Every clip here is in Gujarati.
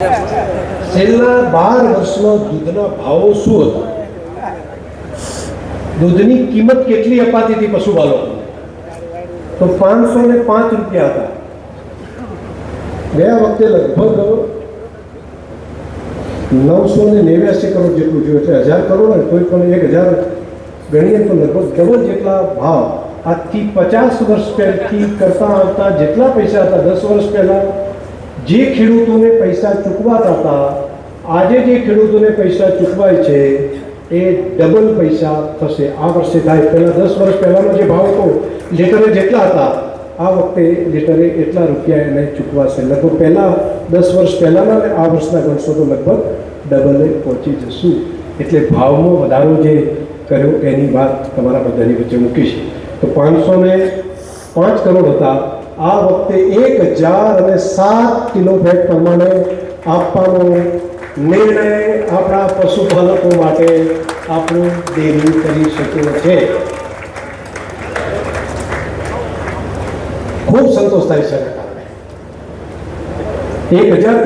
છેલ્લા બાર વર્ષમાં દૂધના ભાવો શું હતા? દૂધની કિંમત કેટલી અપાતી હતી પશુપાલકોને તો પાંચસો ને પાંચ રૂપિયા હતા. ગયા વખતે લગભગ નવસો ને નેવ્યાસી કરોડ જેટલું જોયું એટલે હજાર કરોડ ને કોઈ પણ એક હજાર ગણીએ તો લગભગ ડબલ જેટલા ભાવ. આજથી પચાસ વર્ષ પહેલાંથી કરતા આવતા જેટલા પૈસા હતા, દસ વર્ષ પહેલાં જે ખેડૂતોને પૈસા ચૂકવાતા હતા આજે જે ખેડૂતોને પૈસા ચૂકવાય છે, એ ડબલ પૈસા થશે. આ વર્ષે થાય પહેલાં દસ વર્ષ પહેલાંનો જે ભાવ હતો, લીટરે જેટલા હતા, આ વખતે લીટરે એટલા રૂપિયા એને ચૂકવાશે. લગભગ પહેલાં દસ વર્ષ પહેલાંના અને આ વર્ષના ગણશો તો લગભગ ડબલે પહોંચી જશું. એટલે ભાવમાં વધારો જે કર્યો, એની વાત તમારા બધાની વચ્ચે મૂકીશ તો પાંચસો ને પાંચ કરોડ હતા. આ વખતે એક હજાર અને સાત કિલો ફેટ પ્રમાણે આપવાનો નિર્ણય આપણા પશુપાલકો માટે આપણું ડેરી કરી શક્યો છે. ખૂબ સંતોષ થાય છે એક હજાર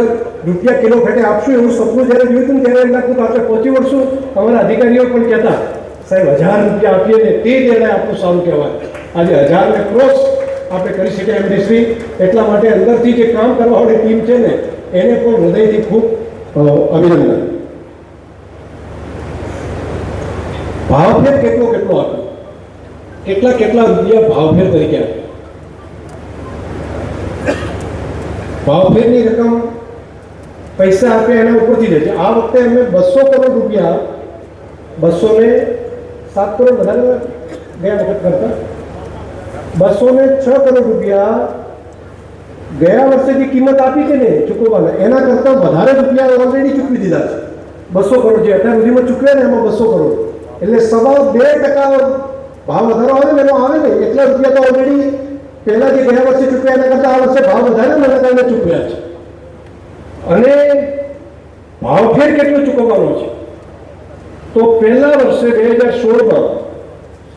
રૂપિયા કિલો ફેટે આપશું એવું સપનું જ્યારે જોયું હતું ત્યારે એમ લાગતું આપણે પહોંચી વળશું. અમારા અધિકારીઓ પણ કહેતા, સાહેબ, હજાર રૂપિયા આપીએ ને તે જ એને આપણું સારું કહેવાય. આજે હજારને ક્રોસ આપણે કરી શકીએ એમડીસી એટલા માટે અંદરથી જે કામ કરવાવાળી ટીમ છે ને, એને પણ હૃદયથી ખૂબ અભિનંદન. ભાવફેર કેટલો કેટલો આપ્યો કેટલા કેટલા રૂપિયા ભાવફેર તરીકે આપ્યો ભાવફેરની રકમ પૈસા આપે એના ઉપરથી જાય છે. આ વખતે અમે બસો કરોડ રૂપિયા, બસો ને સાત કરોડ વધારે ગયા વખત કરતા. બસો ને છ કરોડ રૂપિયા ગયા વર્ષે જે કિંમત આપી છે ને ચૂકવવાના, એના કરતાં વધારે રૂપિયા ઓલરેડી ચૂકવી દીધા છે. બસો કરોડ જે અત્યાર સુધીમાં ચૂકવ્યા ને એમાં બસો કરોડ. એટલે સવા બે ટકા ભાવ વધારો આવે ને, એનો આવે ને, એટલા રૂપિયા તો ઓલરેડી પહેલા જે ગયા વર્ષે ચૂકવ્યા એના કરતાં આ વર્ષે ભાવ વધારે મને કારણે ચૂકવ્યા છે. અને ભાવફેર કેટલો ચૂકવવાનો છે? તો પહેલા વર્ષે બે હજાર સોળમાં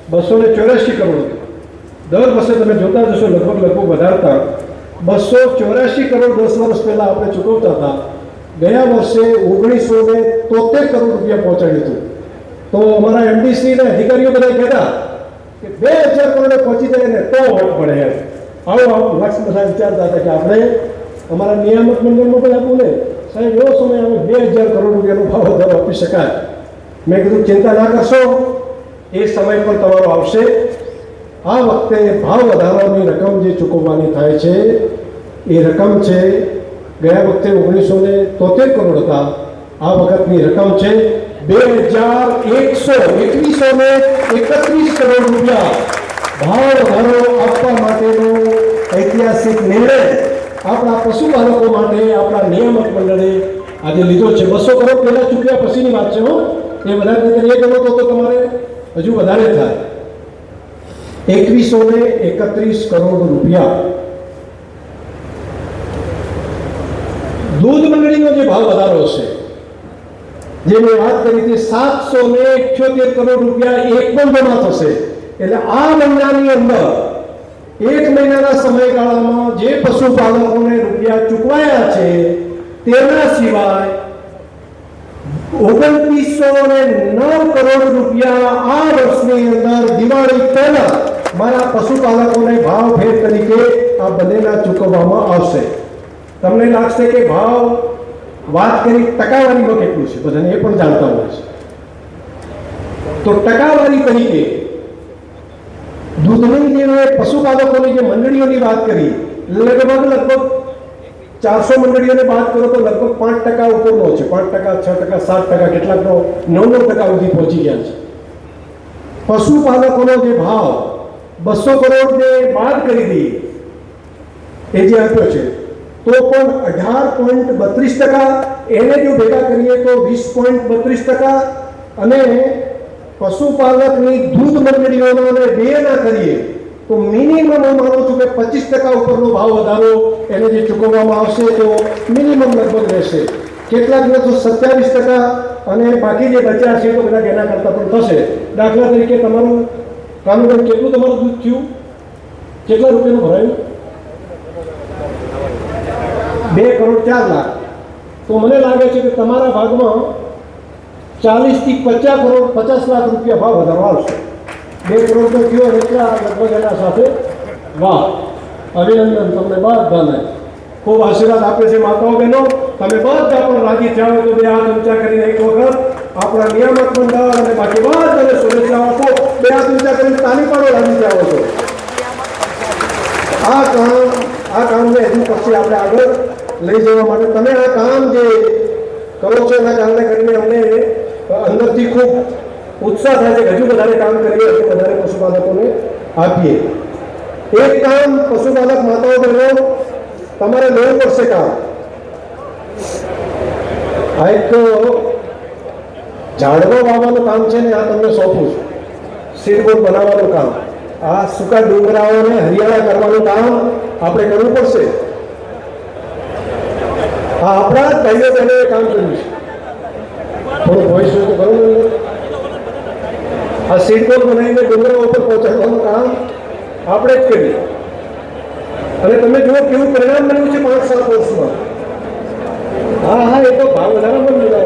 બસો ને ચોર્યાસી કરોડ. દર વર્ષે તમે જોતા જશો લગભગ લગભગ વધારતા બસો ચોર્યાસી કરોડ દસ વર્ષ પહેલા આપણે ચૂકવતા હતા ગયા વર્ષે ઓગણીસો ને તોતેર કરોડ રૂપિયા પહોંચાડ્યું હતું તો અમારા એમડીસી ને અધિકારીઓ બધા કહેતા કે બે હજાર કરોડે પહોંચી જાય ને તો વોટ પડે એમ આવો આવો લક્ષ બધા વિચારતા હતા કે આપણે અમારા નિયામક મંડળમાં પણ આપવું ને સાહેબ એવો સમય આવે બે હજાર કરોડ રૂપિયાનો ભાવ વધારો આપી શકાય મેં કીધું ચિંતા ના કરશો એ સમય પણ તમારો આવશે આ વખતે ભાવ વધારાની રકમ જે ચૂકવવાની થાય છે, એ રકમ છે ગયા વખતે ઓગણીસો ને તોતેર કરોડ હતા. આ વખતની રકમ છે બે હજાર એકસો એકવીસો ને એકત્રીસ કરોડ રૂપિયા. ભાવ વધારો આપવા માટેનો ઐતિહાસિક નિર્ણય આપણા પશુપાલકો માટે, આપણા નિયામક મંડળે આજે લીધો છે. બસો કરોડ પહેલાં ચૂક્યા પછીની વાત છે હો. એ વધારે નહીં એ ગણો તો તમારે હજુ વધારે થાય. એકવીસો ને એકત્રીસ કરોડ રૂપિયા. દૂધ મંડળીનો જે ભાવ વધારો છે જે મેં વાત કરી હતી સાતસો ને અઠ્યોતેર કરોડ રૂપિયા એક પણ જમા થશે. એટલે આ મહિનાની અંદર, એક મહિનાના સમયગાળામાં જે પશુપાલકોને રૂપિયા ચૂકવાયા છે, તેના સિવાય ઓગણત્રીસો ને નવ કરોડ રૂપિયા આ વર્ષની અંદર દિવાળી પહેલા મારા પશુપાલકોને ભાવ ભેદ તરીકે આ બંનેના ચૂકવવામાં આવશે. તમને લાગશે કે ભાવ વાત કરી ટકાવારીમાં કેટલું છે? બધાને એ પણ જાણતા હોય છે. તો ટકાવારી તરીકે દૂધની જે પશુપાલકોની જે મંડળીઓની વાત કરી, લગભગ લગભગ ચારસો મંડળીઓને વાત કરો તો લગભગ પાંચ ટકા ઉપરનો છે. પાંચ ટકા, છ ટકા, સાત ટકા, કેટલાકનો નવ નવ ટકા સુધી પહોંચી ગયા છે. પશુપાલકોનો જે ભાવ બસો કરોડ જે બાદ કરી દઈએ. એ જે આપ્યો છે. તો પણ અઢાર પોઈન્ટ બત્રીસ ટકા એને જો ભેગા કરીએ તો વીસ પોઈન્ટ બત્રીસ ટકા અને પશુપાલકની દૂધ મંડળીઓનો બે ના કરીએ, તો મિનિમમ હું માનું છું કે પચીસ ટકા ઉપરનો ભાવ વધારો એને જે ચૂકવવામાં આવશે તો મિનિમમ લગભગ રહેશે. કેટલાક તો સત્યાવીસ ટકા અને બાકી જે બચ્યા છે તો કદાચ એના કરતાં પણ થશે. દાખલા તરીકે તમારું કાનુબેન કેટલું તમારું દૂધ થયું? કેટલા રૂપિયાનું ભરાયું? બે કરોડ ચાર લાખ. તો મને લાગે છે કે તમારા ભાગમાં ચાલીસથી પચાસ કરોડ, પચાસ લાખ રૂપિયા ભાવ વધારવા આવશે. બે કરોડ તો કયો એટલા લગભગ એના સાથે વાહ. અભિનંદન, તમને બધાને. ખૂબ આશીર્વાદ આપે છે માતાઓ બહેનો. તમે બધા પણ રાજી થયા તો બે હાથ ઊંચા કરીને વખત આપણા નિયામક મંડળ અને બાકી બધા શુભેચ્છાઓ આપો. બે હાથ ઊંચા કરીને તાલી પાડો લાગી જાઓ છો. આ કામ, આ કામને હજુ પછી આપણે આગળ લઈ જવા માટે તમે આ કામ જે કરો છો એના કારણે કરીને અમને અંદરથી ખૂબ ઉત્સાહ થાય છે હજુ વધારે કામ કરીએ હજુ વધારે પશુપાલકોને આપીએ. એક કામ પશુપાલક માતાઓ બહેનો તમારે લેવું પડશે કામ. આ એક ઝાડવા વાવવાનું કામ છે ને, આ તમને સોંપું છું. સીડબોર્ડ બનાવવાનું કામ, આ સૂકા ડુંગરાઓને હરિયાળા કરવાનું કામ આપણે કરવું પડશે. આ આપણા જ ભાઈઓ કામ કર્યું છે. થોડું ભોઈસ તો ને આ સીડબોર્ડ બનાવીને ડુંગરા ઉપર પહોંચાડવાનું કામ આપણે જ કર્યું અને તમે જુઓ કેવું પરિણામ મળ્યું છે પાંચ સાત વર્ષમાં. હા હા, એ તો ભાવ વધારા પણ લીધા